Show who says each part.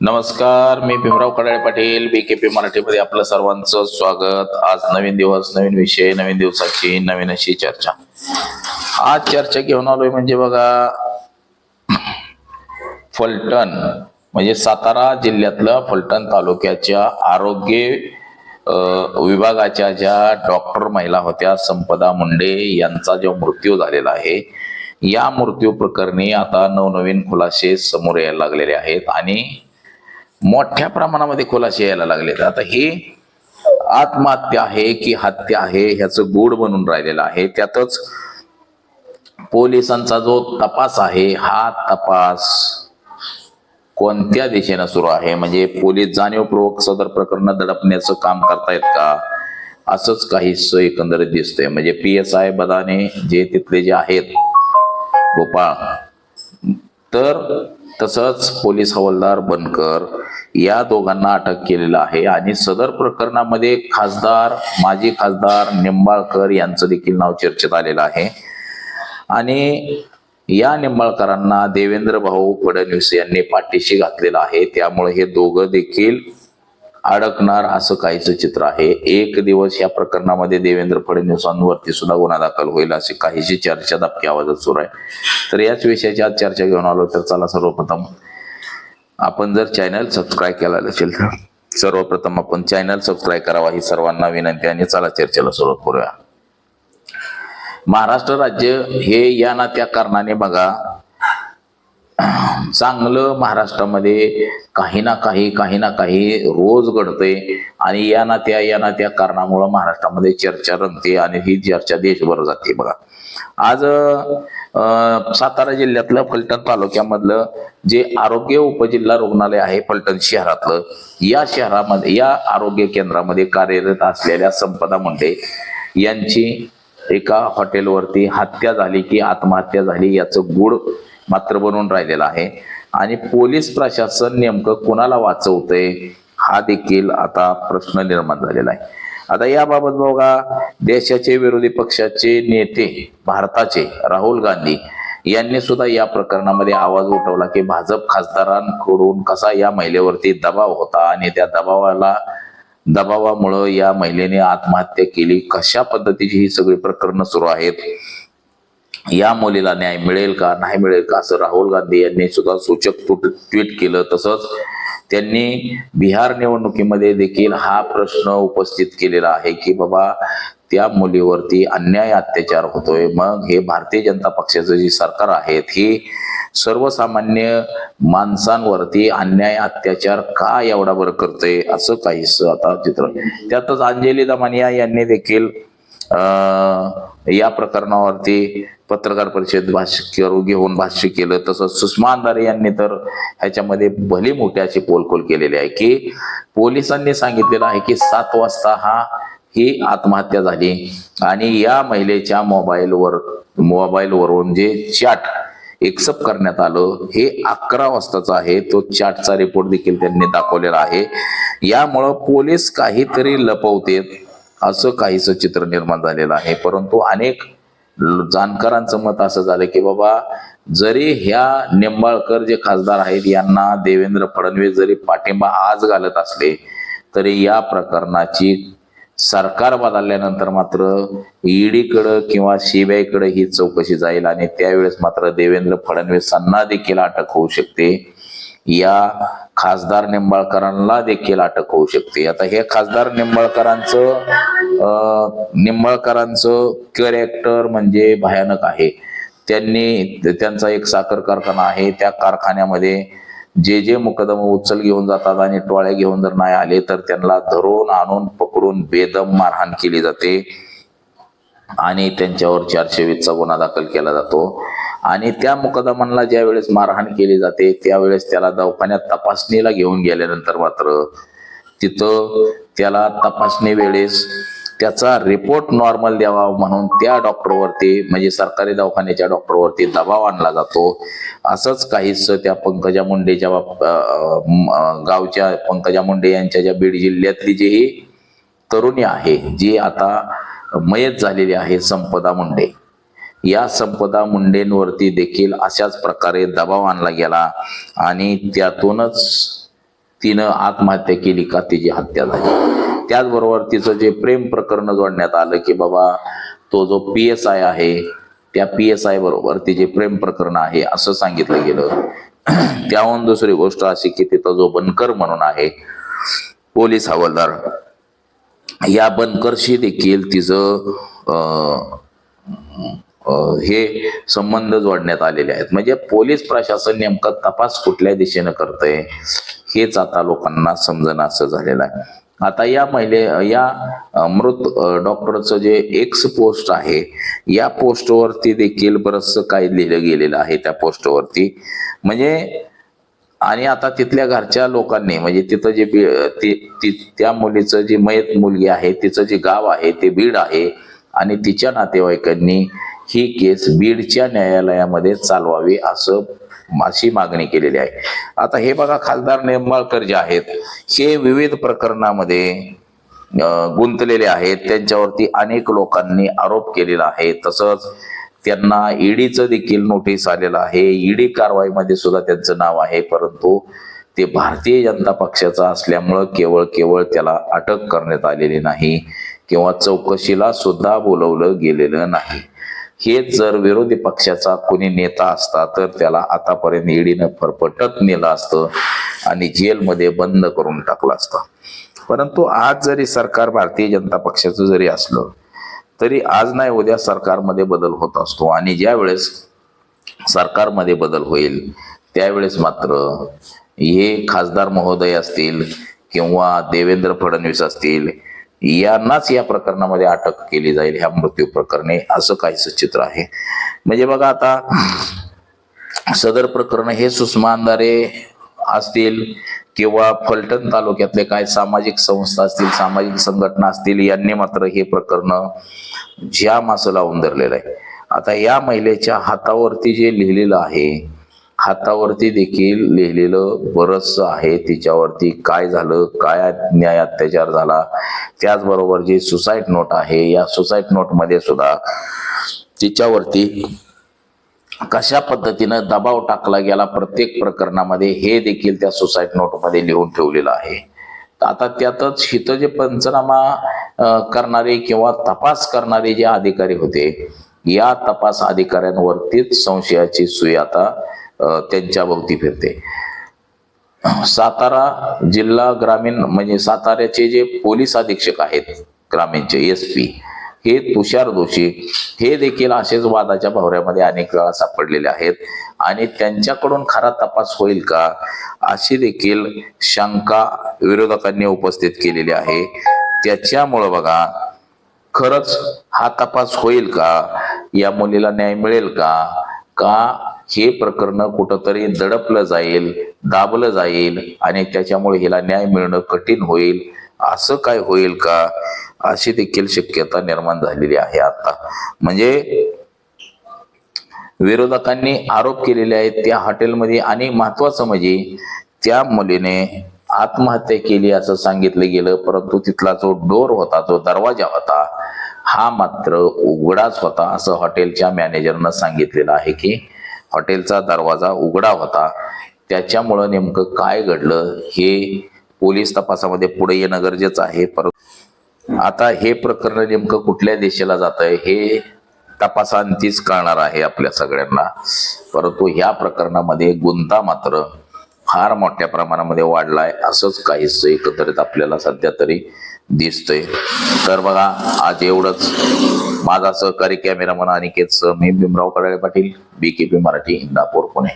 Speaker 1: नमस्कार मी भीमराव कडाळे पाटील बीकेपी मराठीमध्ये आपलं सर्वांचं स्वागत. आज नवीन दिवस नवीन विषय नवीन दिवसाची नवीन अशी चर्चा. आज चर्चा घेऊन आलोय म्हणजे बघा फलटण म्हणजे सातारा जिल्ह्यातलं फलटण तालुक्याच्या आरोग्य विभागाच्या ज्या डॉक्टर महिला होत्या संपदा मुंडे यांचा जो मृत्यू झालेला आहे या मृत्यू प्रकरणी आता नवनवीन खुलासे समोर यायला लागलेले आहेत आणि मोठ्या प्रमाणामध्ये खुलासे यायला लागलेत आता हे आत्महत्या आहे की हत्या आहे ह्याचं गूढ बनून राहिलेलं आहे. त्यातच पोलिसांचा जो तपास आहे हा तपास कोणत्या दिशेनं सुरू आहे? म्हणजे पोलीस जाणीवपूर्वक सदर प्रकरण दडपण्याचं काम करतायत का? असंच काहीच एकंदरीत दिसतंय. म्हणजे पी एस आय बदाने जे तिथले जे आहेत गोपाळ तर तसंच पोलीस हवालदार बनकर या दोघांना अटक केलेलं आहे. आणि सदर प्रकरणामध्ये खासदार माजी खासदार निंबाळकर यांचं देखील नाव चर्चेत आलेलं आहे. आणि या निंबाळकरांना देवेंद्र भाऊ फडणवीस यांनी पाठीशी घातलेलं आहे. त्यामुळे हे दोघं देखील अडकणार असं काहीच चित्र आहे. एक दिवस या प्रकरणामध्ये देवेंद्र फडणवीसांवरती सुद्धा गुन्हा दाखल होईल अशी काहीशी चर्चा दबक्या आवाजात सुरू आहे. तर याच विषयाची आज चर्चा घेऊन आलो तर चला सर्वप्रथम आपण जर चॅनल सबस्क्राईब केला असेल तर सर्वप्रथम आपण चॅनल सबस्क्राईब करावा ही सर्वांना विनंती आणि चला चर्चेला सुरुवात करूया. महाराष्ट्र राज्य हे या ना त्या कारणाने बघा चांगलं महाराष्ट्रामध्ये काही ना काही काही ना काही रोज घडतंय. आणि या ना त्या या ना त्या कारणामुळं महाराष्ट्रामध्ये चर्चा रंगते आणि ही चर्चा देशभर जाते बघा. आज सातारा जिल्ह्यातलं फलटण तालुक्यामधलं जे आरोग्य उपजिल्हा रुग्णालय आहे फलटण शहरातलं या शहरामध्ये या आरोग्य केंद्रामध्ये कार्यरत असलेल्या संपदा मुंडे यांची एका हॉटेलवरती हत्या झाली की आत्महत्या झाली याचं गूढ मात्र बनून राहिलेला आहे. आणि पोलीस प्रशासन नेमकं कुणाला वाचवतंय हा देखील आता प्रश्न निर्माण झालेला आहे. आता याबाबत बघा देशाचे विरोधी पक्षाचे नेते भारताचे राहुल गांधी यांनी सुद्धा या प्रकरणामध्ये आवाज उठवला की भाजप खासदारांकडून कसा या महिलेवरती दबाव होता आणि त्या दबावाला दबावामुळं या महिलेने आत्महत्या केली कशा पद्धतीची ही सगळी प्रकरणं सुरू आहेत या मुलीला न्याय मिळेल का? नाही मिळेल का? असं राहुल गांधी यांनी सुद्धा सूचक ट्विट ट्विट केलं. तसंच त्यांनी बिहार निवडणुकीमध्ये देखील हा प्रश्न उपस्थित केलेला आहे की बाबा त्या मुलीवरती अन्याय अत्याचार होतोय. मग हे भारतीय जनता पक्षाचं जे सरकार आहे हे सर्वसामान्य माणसांवरती अन्याय अत्याचार का एवढा बरं करतंय? असं काहीच आता चित्र. त्यातच अंजली दमानिया यांनी देखील या प्रकरणावरती पत्रकार परिषद भाष्य घेऊन भाष्य केलं. तसंच सुषमा अंधारे यांनी तर ह्याच्यामध्ये भली मोठी अशी पोलखोल केलेली आहे की पोलिसांनी सांगितलेलं आहे की सात वाजता हा ही आत्महत्या झाली. आणि या महिलेच्या मोबाईलवर मोबाईलवरून जे चॅट एक्सेप्ट करण्यात आलं हे अकरा वाजताचा आहे. तो चॅटचा रिपोर्ट देखील त्यांनी दाखवलेला आहे. यामुळं पोलीस काहीतरी लपवतेत. असं काहीच चित्र निर्माण झालेलं आहे. परंतु अनेक जाणकारांचं मत असं झालं की बाबा जरी ह्या निंबाळकर जे खासदार आहेत यांना देवेंद्र फडणवीस जरी पाठिंबा आज घालत असले तरी या प्रकरणाची सरकार बदलल्यानंतर मात्र ईडीकडं किंवा सीबीआयकडे ही चौकशी जाईल आणि त्यावेळेस मात्र देवेंद्र फडणवीसांना देखील अटक होऊ शकते. या खासदार निंबाळकरांना देखील अटक होऊ शकते. आता हे खासदार निंबाळकरांचं निंबाळकरांचं कॅरेक्टर म्हणजे भयानक आहे. त्यांनी त्यांचा एक साखर कारखाना आहे. त्या कारखान्यामध्ये जे जे मुकदम उचल घेऊन जातात आणि टोळ्या घेऊन जर नाही आले तर त्यांना धरून आणून पकडून बेदम मारहाण केली जाते. आणि त्यांच्यावर चारशे वीसचा गुन्हा दाखल केला जातो. आणि त्या मुकदमांना ज्या वेळेस मारहाण केली जाते त्यावेळेस त्याला दवाखान्यात तपासणीला घेऊन गेल्यानंतर मात्र तिथं त्याला तपासणी वेळेस त्याचा रिपोर्ट नॉर्मल द्यावा म्हणून त्या डॉक्टरवरती म्हणजे सरकारी दवाखान्याच्या डॉक्टरवरती दबाव आणला जातो. असंच काहीच त्या पंकजा मुंडेच्या गावच्या पंकजा मुंडे यांच्या ज्या बीड जिल्ह्यातली जी ही तरुणी आहे जी आता मयत झालेली आहे संपदा मुंडे. या संपदा मुंडेंवरती देखील अशाच प्रकारे दबाव आणला गेला आणि त्यातूनच तिनं आत्महत्या केली का तिची हत्या झाली. त्याचबरोबर तिचं जे प्रेम प्रकरण जोडण्यात आलं की बाबा तो जो पी एस आय आहे त्या पी एस आय बरोबर तिचे प्रेम प्रकरण आहे असं सांगितलं गेलं. त्याहून दुसरी गोष्ट अशी की तिथं जो बनकर म्हणून आहे पोलीस हवालदार या बनकरशी देखील तिचं हे संबंध जोडण्यात आलेले आहेत. म्हणजे पोलीस प्रशासन नेमकं तपास कुठल्या दिशेनं करतंय हेच आता लोकांना समजणं असं झालेलं आहे. आता या महिले या मृत डॉक्टरचं जे एक्स पोस्ट आहे या पोस्टवरती देखील बरंचसं काय लिहिलं गेलेलं आहे त्या पोस्टवरती. म्हणजे आणि आता तिथल्या घरच्या लोकांनी म्हणजे तिथं जे बी- त्या मुलीचं जी मयत मुलगी आहे तिचं जे गाव आहे ते बीड आहे. आणि तिच्या नातेवाईकांनी ही केस बीडच्या न्यायालयामध्ये चालवावी असं अशी मागणी केलेली आहे. आता हे बघा खासदार निंबाळकर जे आहेत हे विविध प्रकरणामध्ये गुंतलेले आहेत. त्यांच्यावरती अनेक लोकांनी आरोप केलेला आहे. तसंच त्यांना ईडीचं देखील नोटीस आलेलं आहे. ईडी कारवाईमध्ये सुद्धा त्यांचं नाव आहे परंतु ते भारतीय जनता पक्षाचा असल्यामुळं केवळ केवळ त्याला अटक करण्यात आलेली नाही किंवा चौकशीला सुद्धा बोलवलं गेलेलं नाही. हेच जर विरोधी पक्षाचा कोणी नेता असता तर त्याला आतापर्यंत ईडीनं फरफटत नेलं असतं आणि जेलमध्ये बंद करून टाकलं असतं. परंतु आज जरी सरकार भारतीय जनता पक्षाचं जरी असलं तरी आज नाही उद्या सरकारमध्ये बदल होत असतो. आणि ज्या वेळेस सरकारमध्ये बदल होईल त्यावेळेस मात्र हे खासदार महोदय असतील किंवा देवेंद्र फडणवीस असतील यांनाच या प्रकरणामध्ये अटक केली जाईल ह्या मृत्यू प्रकरणी असं काहीच चित्र आहे. म्हणजे बघा आता सदर प्रकरण हे सुषमा अंधारे असतील किंवा फलटण तालुक्यातले काय सामाजिक संस्था असतील सामाजिक संघटना असतील यांनी मात्र हे प्रकरण ज्या मासं लावून धरलेलं आहे. आता या महिलेच्या हातावरती जे लिहिलेलं आहे हातावरती देखील लिहिलेलं बरंचस आहे. तिच्यावरती काय झालं काय न्याय अत्याचार झाला त्याचबरोबर जी सुसाईड नोट आहे या सुसाईड नोटमध्ये सुद्धा तिच्यावरती कशा पद्धतीनं दबाव टाकला गेला प्रत्येक प्रकरणामध्ये हे देखील त्या सुसाईड नोटमध्ये लिहून ठेवलेलं आहे. आता त्यातच हिथं जे पंचनामा करणारे किंवा तपास करणारे जे अधिकारी होते या तपास अधिकाऱ्यांवरतीच संशयाची सुई आता त्यांच्या भोवती फिरते सातारा जिल्हा ग्रामीण म्हणजे साताऱ्याचे जे पोलीस अधीक्षक आहेत ग्रामीणचे एस पी हे तुषार दोषी हे देखील असेच वादाच्या भवऱ्यामध्ये अनेक वेळा सापडलेले आहेत. आणि त्यांच्याकडून खरा तपास होईल का अशी देखील शंका विरोधकांनी उपस्थित केलेली आहे. त्याच्यामुळं बघा खरंच हा तपास होईल का या मुलीला न्याय मिळेल का का हे प्रकरण कुठंतरी दडपलं जाईल दाबलं जाईल आणि त्याच्यामुळे हिला न्याय मिळणं कठीण होईल. असं काय होईल का? अशी देखील शक्यता निर्माण झालेली आहे आता. म्हणजे विरोधकांनी आरोप केलेले आहेत त्या हॉटेलमध्ये आणि महत्वाचं म्हणजे त्या मुलीने आत्महत्या केली असं सांगितलं गेलं परंतु तिथला जो डोर होता जो दरवाजा होता हा मात्र उघडाच होता असं हॉटेलच्या मॅनेजरनं सांगितलेलं आहे की हॉटेलचा दरवाजा उघडा होता. त्याच्यामुळं नेमकं काय घडलं हे पोलीस तपासामध्ये पुढे येणं गरजेचं आहे. परंतु आता हे प्रकरण नेमकं कुठल्या देशाला जात आहे हे तपासांतीच कळणार आहे आपल्या सगळ्यांना. परंतु ह्या प्रकरणामध्ये गुंता मात्र फार मोठ्या प्रमाणामध्ये वाढलाय असंच काहीच एकत्रित आपल्याला सध्या तरी दिसतंय. तर बघा आज एवढंच. माझा सहकारी कॅमेरामन अनिकेत मी भीमराव कडाळे पाटील बीकेपी मराठी इंदापूर पुणे.